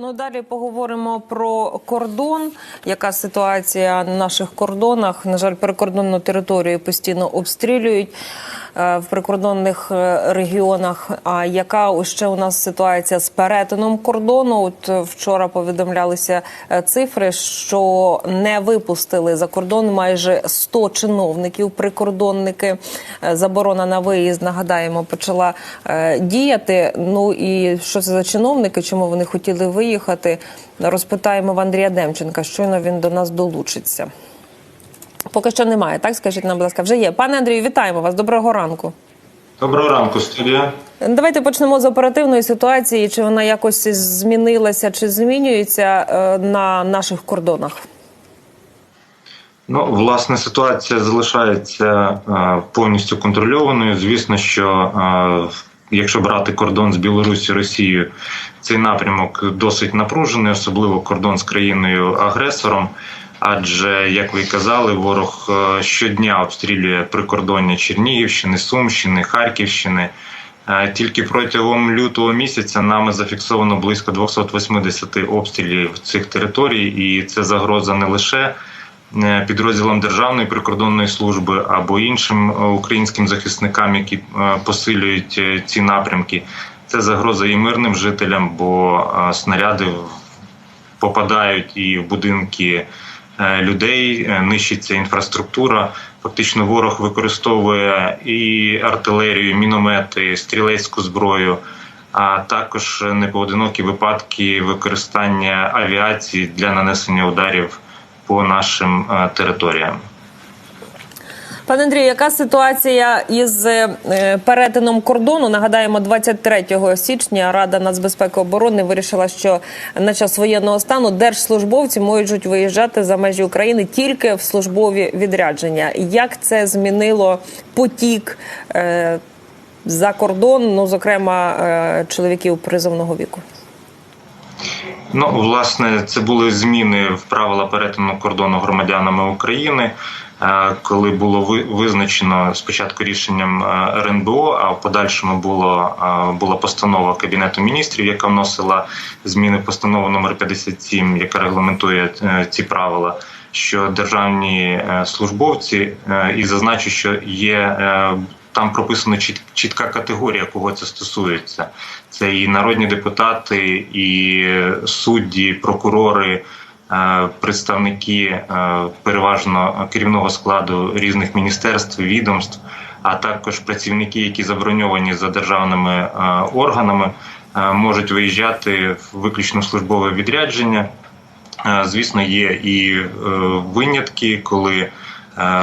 Ну далі поговоримо про кордон. Яка ситуація на наших кордонах? На жаль, прикордонну територію постійно обстрілюють в прикордонних е, регіонах. А яка ще у нас ситуація з перетином кордону? От е, вчора повідомлялися е, цифри, що не випустили за кордон майже 100 чиновників. Прикордонники Е, заборона на виїзд нагадаємо почала е, діяти. Ну і що це за чиновники? Чому вони хотіли виїхати? Розпитаємо в Андрія Демченка. Щойно він до нас долучиться. Поки що немає, так скажіть нам, будь ласка, вже є. Пане Андрію, вітаємо вас. Доброго ранку. Доброго ранку, студія. Давайте почнемо з оперативної ситуації. Чи вона якось змінилася, чи змінюється е, на наших кордонах? Ну, власне, ситуація залишається е, повністю контрольованою. Звісно, що е, якщо брати кордон з Білорусі Росією, цей напрямок досить напружений, особливо кордон з країною агресором. Адже, як ви казали, ворог е, щодня обстрілює прикордоння Чернігівщини, Сумщини, Харківщини. Е, Тільки протягом лютого місяця нами зафіксовано близько 280 обстрілів цих територій, і це загроза не лише е, підрозділам Державної прикордонної служби або іншим українським захисникам, які посилюють ці напрямки. Це загроза і мирним жителям, бо снаряди попадають і в будинки людей, е, нищиться інфраструктура. Фактично, ворог використовує і артилерію, і міномети, стрілецьку зброю, а також непоодинокі випадки використання авіації для нанесення ударів по нашим е, територіям. Пане Андрію, яка ситуація із е, перетином кордону? Нагадаємо, 23 січня Рада нацбезпеки оборони вирішила, що на час воєнного стану держслужбовці можуть виїжджати за межі України тільки в службові відрядження. Як це змінило потік е, за кордон, ну зокрема е, чоловіків призовного віку? Ну, власне, це були зміни в правила перетину кордону громадянами України, коли було ви- визначено спочатку рішенням е, РНБО, а в подальшому було е, була постанова Кабінету міністрів, яка вносила зміни в постанову номер 57, яка регламентує е, ці правила. Що державні службовці, і зазначу, що є там прописано чіт- чітка категорія, кого це стосується. Це і народні депутати, і судді, прокурори, представники е, переважно керівного складу різних міністерств, відомств, а також працівники, які заброньовані за державними е, органами, е, можуть виїжджати в виключно службове відрядження. Е, Звісно, є і е, винятки, коли е,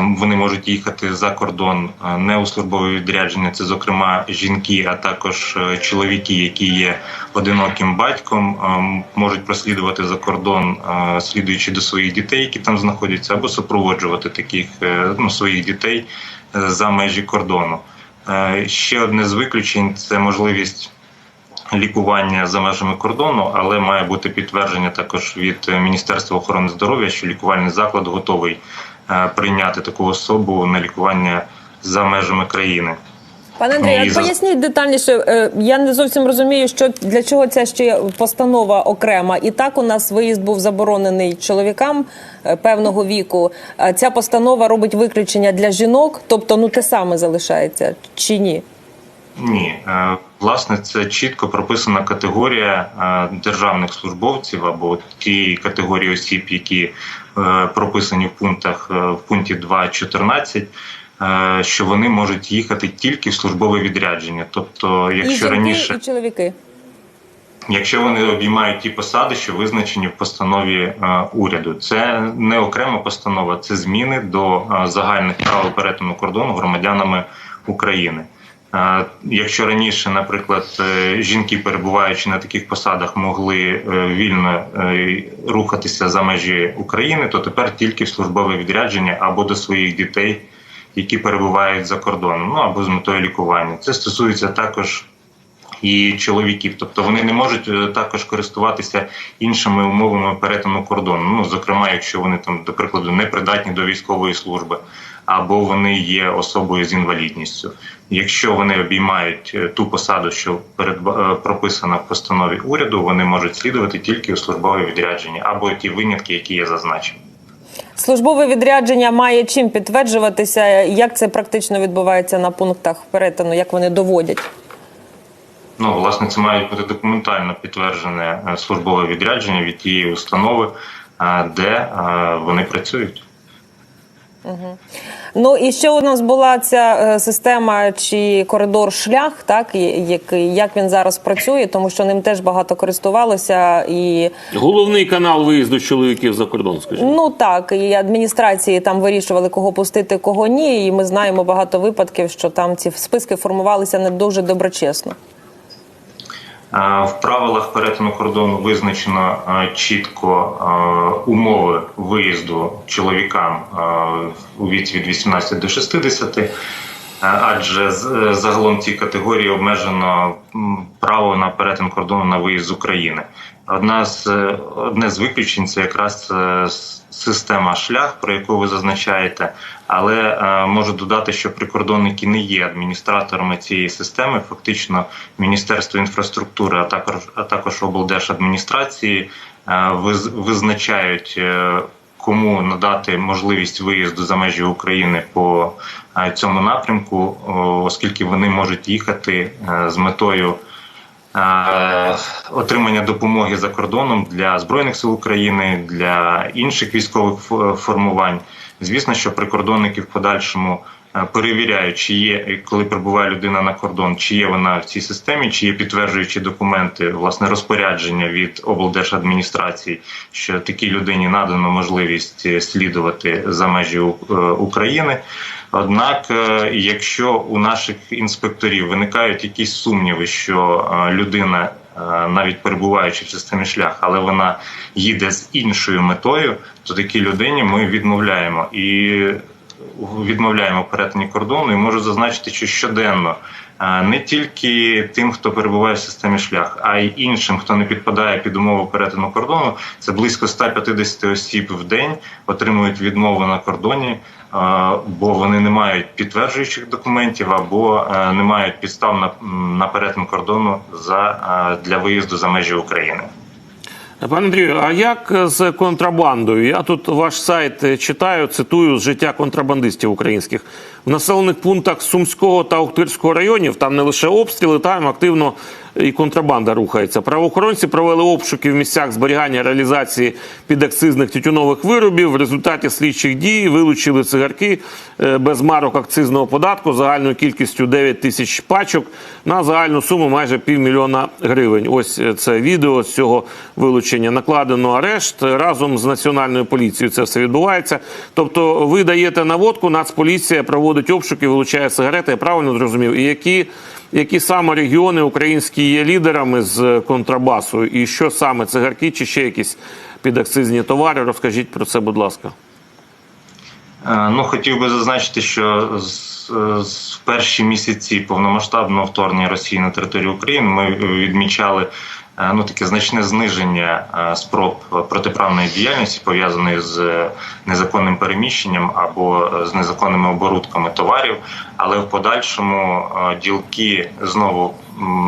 вони можуть їхати за кордон е, не у службове відрядження. Це, зокрема, жінки, а також е, чоловіки, які є одиноким батьком, е, можуть прослідувати за кордон, е, слідуючи до своїх дітей, які там знаходяться, або супроводжувати таких е, ну, своїх дітей е, за межі кордону. Е, Ще одне з виключень це можливість лікування за межами кордону, але має бути підтвердження також від е, Міністерства охорони здоров'я, що лікувальний заклад готовий е, прийняти таку особу на лікування за межами країни. Пане Андрію, Ну, поясніть детальніше. е, Я не зовсім розумію, що для чого ця ще постанова окрема. І так у нас виїзд був заборонений чоловікам е, певного віку. Ця постанова робить виключення для жінок, тобто ну те саме залишається чи ні? Ні, Е, власне, це чітко прописана категорія е, державних службовців або тієї категорії осіб, які е, прописані в пунктах е, в пункті 2.14, е, що вони можуть їхати тільки в службове відрядження. Тобто, І якщо жінки, раніше і чоловіки. Якщо вони обіймають ті посади, що визначені в постанові е, уряду, це не окрема постанова, це зміни до е, загальних правил перетину кордону громадянами України. Якщо раніше, наприклад, е, жінки, перебуваючи на таких посадах, могли е, вільно е, рухатися за межі України, то тепер тільки в службове відрядження або до своїх дітей, які перебувають за кордоном, ну або з метою лікування. Це стосується також і чоловіків, тобто вони не можуть е, також користуватися іншими умовами перетину кордону. Ну зокрема, якщо вони там, до прикладу, не придатні до військової служби, або вони є особою з інвалідністю. Якщо вони обіймають е, ту посаду, що передба- е, прописана в постанові уряду, вони можуть слідувати тільки у службове відрядження або ті винятки, які я зазначив. Службове відрядження має чим підтверджуватися? Як це практично відбувається на пунктах перетину? Як вони доводять? Ну, власне, це має бути документально підтверджене е, службове відрядження від тієї установи, е, де е, вони працюють. Ну і ще у нас була ця система чи коридор шлях, так який як він зараз працює, тому що ним теж багато користувалося і Головний канал виїзду чоловіків за кордон, скажімо. ну так, і адміністрації там вирішували, кого пустити, кого ні. І ми знаємо багато випадків, що там ці списки формувалися не дуже доброчесно. В правилах перетину кордону визначено чітко умови виїзду чоловікам у віці від 18 до 60, е, адже е, загалом цій категорії обмежено право на перетин кордону на виїзд з України. Одна з е, одне з виключень це якраз е, система шлях, про яку ви зазначаєте. Але е, можу додати, що прикордонники не є адміністраторами цієї системи. Фактично, Міністерство інфраструктури, а також а також облдержадміністрації е, виз- визначають. е, Кому надати можливість виїзду за межі України по е, цьому напрямку, оскільки вони можуть їхати е, з метою е, отримання допомоги за кордоном для збройних сил України, для інших військових формувань. Звісно, що прикордонники в подальшому перевіряють, чи є, коли прибуває людина на кордон, чи є вона в цій системі, чи є підтверджуючі документи, власне розпорядження від облдержадміністрації, що такій людині надано можливість е, слідувати за межі е, України. Однак, е, якщо у наших інспекторів виникають якісь сумніви, що е, людина, е, навіть перебуваючи в системі шлях, але вона їде з іншою метою, то такій людині ми відмовляємо і відмовляємо в перетині кордону. І можу зазначити, що щоденно не тільки тим, хто перебуває в системі шлях, а й іншим, хто не підпадає під умови перетину кордону, це близько 150 осіб в день отримують відмову на кордоні, бо вони не мають підтверджуючих документів або не мають підстав на, перетин кордону за для виїзду за межі України. Пане Андрію, а як з контрабандою? Я тут ваш сайт читаю, цитую з життя контрабандистів українських. В населених пунктах Сумського та Охтирського районів там не лише обстріли, там активно і контрабанда рухається. Правоохоронці провели обшуки в місцях зберігання реалізації підакцизних тютюнових виробів. В результаті слідчих дій вилучили цигарки е, без марок акцизного податку загальною кількістю 9 тисяч пачок на загальну суму майже півмільйона гривень. Ось е, це відео з цього вилучення. Накладено арешт разом з національною поліцією. Це все відбувається. Тобто, ви даєте наводку, Нацполіція проводить обшуки, вилучає сигарети. Я правильно зрозумів? І які, які саме регіони українські є лідерами з контрабасу? І що саме цигарки чи ще якісь підакцизні товари? Розкажіть про це, будь ласка. Е, Ну, хотів би зазначити, що з, перші місяці повномасштабного вторгнення Росії на територію України ми відмічали ну таке значне зниження е, спроб протиправної діяльності пов'язаної з незаконним переміщенням або з незаконними оборудками товарів. Але в подальшому е, ділки знову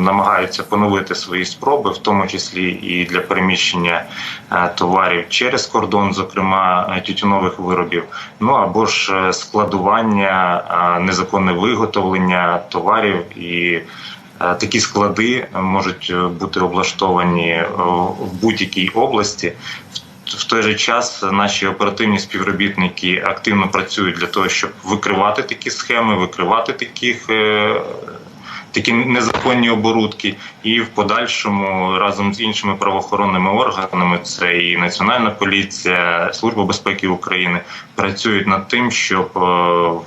намагаються поновити свої спроби, в тому числі і для переміщення е, товарів через кордон, зокрема е, тютюнових виробів. Ну або ж е, складування, е, незаконне виготовлення товарів і. Е, Такі склади можуть е, бути облаштовані е, в будь-якій області. В- той же час наші оперативні співробітники активно працюють для того, щоб викривати такі схеми, викривати таких е, такі незаконні оборудки, і в подальшому разом з іншими правоохоронними органами, це і Національна поліція, Служба безпеки України, працюють над тим, щоб е,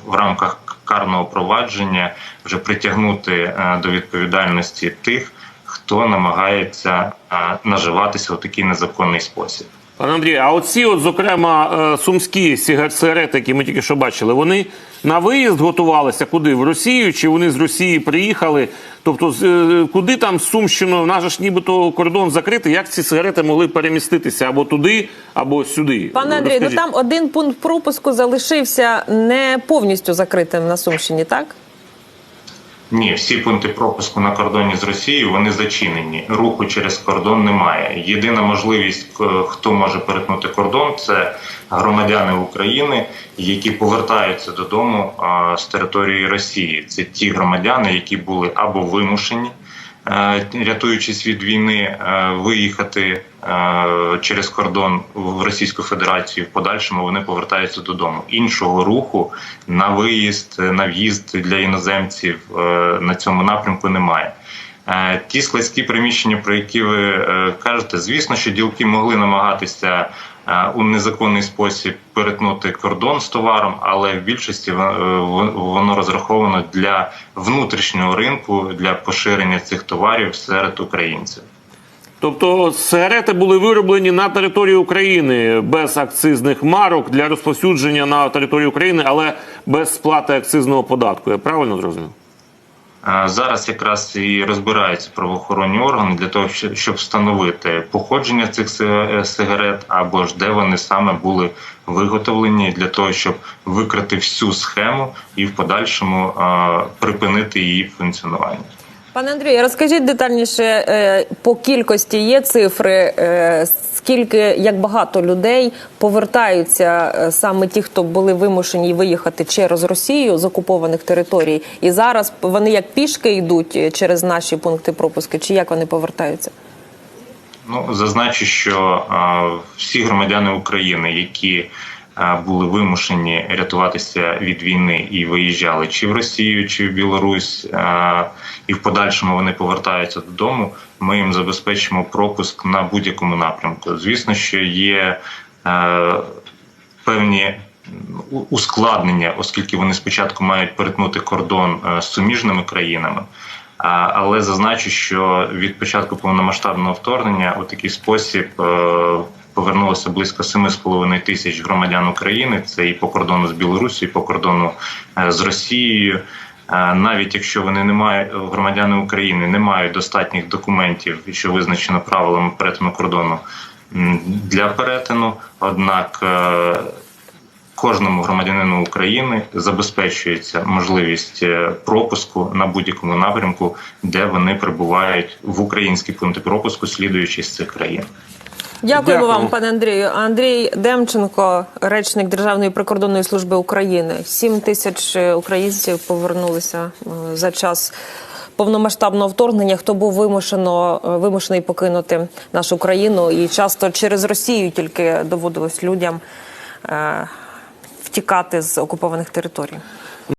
в рамках карного провадження вже притягнути е, до відповідальності тих, хто намагається е, наживатися у такий незаконний спосіб. Пане Андрію, а оці, от, зокрема, е, сумські сигарети, які ми тільки що бачили, вони на виїзд готувалися куди? В Росію? Чи вони з Росії приїхали? Тобто, е, куди там з Сумщиною? В нас ж нібито кордон закритий. Як ці сигарети могли переміститися або туди, або сюди? Пане Андрію, ну там один пункт пропуску залишився не повністю закритим на Сумщині, так? Ні, всі пункти пропуску на кордоні з Росією вони зачинені. Руху через кордон немає. Єдина можливість, хто може перетнути кордон, це громадяни України, які повертаються додому з території Росії. Це ті громадяни, які були або вимушені, е, рятуючись від війни, е, виїхати е, через кордон в Російську Федерацію. В подальшому вони повертаються додому. Іншого руху на виїзд, на в'їзд для іноземців е, на цьому напрямку немає. Ті складські приміщення, про які ви е, кажете, звісно, що ділки могли намагатися е, у незаконний спосіб перетнути кордон з товаром, але в більшості е, воно розраховано для внутрішнього ринку для поширення цих товарів серед українців. Тобто сигарети були вироблені на території України без акцизних марок для розповсюдження на території України, але без сплати акцизного податку. Я правильно зрозумів? Зараз якраз і розбираються правоохоронні органи для того, щоб встановити походження цих е, сигарет або ж де вони саме були виготовлені для того, щоб викрити всю схему і в подальшому припинити її функціонування. Пане Андрію, розкажіть детальніше е, по кількості є цифри, е, скільки як багато людей повертаються е, саме ті, хто були вимушені виїхати через Росію з окупованих територій, і зараз вони як пішки йдуть через наші пункти пропуску, чи як вони повертаються? Ну зазначу, що е, всі громадяни України, які були вимушені рятуватися від війни і виїжджали чи в Росію, чи в Білорусь, і в подальшому вони повертаються додому. Ми їм забезпечимо пропуск на будь-якому напрямку. Звісно, що є певні ускладнення, оскільки вони спочатку мають перетнути кордон з суміжними країнами. Але зазначу, що від початку повномасштабного вторгнення у такий спосіб е, повернулося близько 7,5 тисяч громадян України. Це і по кордону з Білорусі, і по кордону е, з Росією. Е, Навіть якщо вони не мають громадяни України не мають достатніх документів, що визначено правилами перетину кордону для перетину, однак е, кожному громадянину України забезпечується можливість пропуску на будь-якому напрямку, де вони прибувають в українські пункти пропуску, слідуючи з цих країн. Дякуємо Дякую. вам, пане Андрію. Андрій Демченко, речник Державної прикордонної служби України. Сім тисяч е, українців повернулися е, за час повномасштабного вторгнення. Хто був вимушено е, вимушений покинути нашу країну, і часто через Росію тільки доводилось людям втікати з окупованих територій.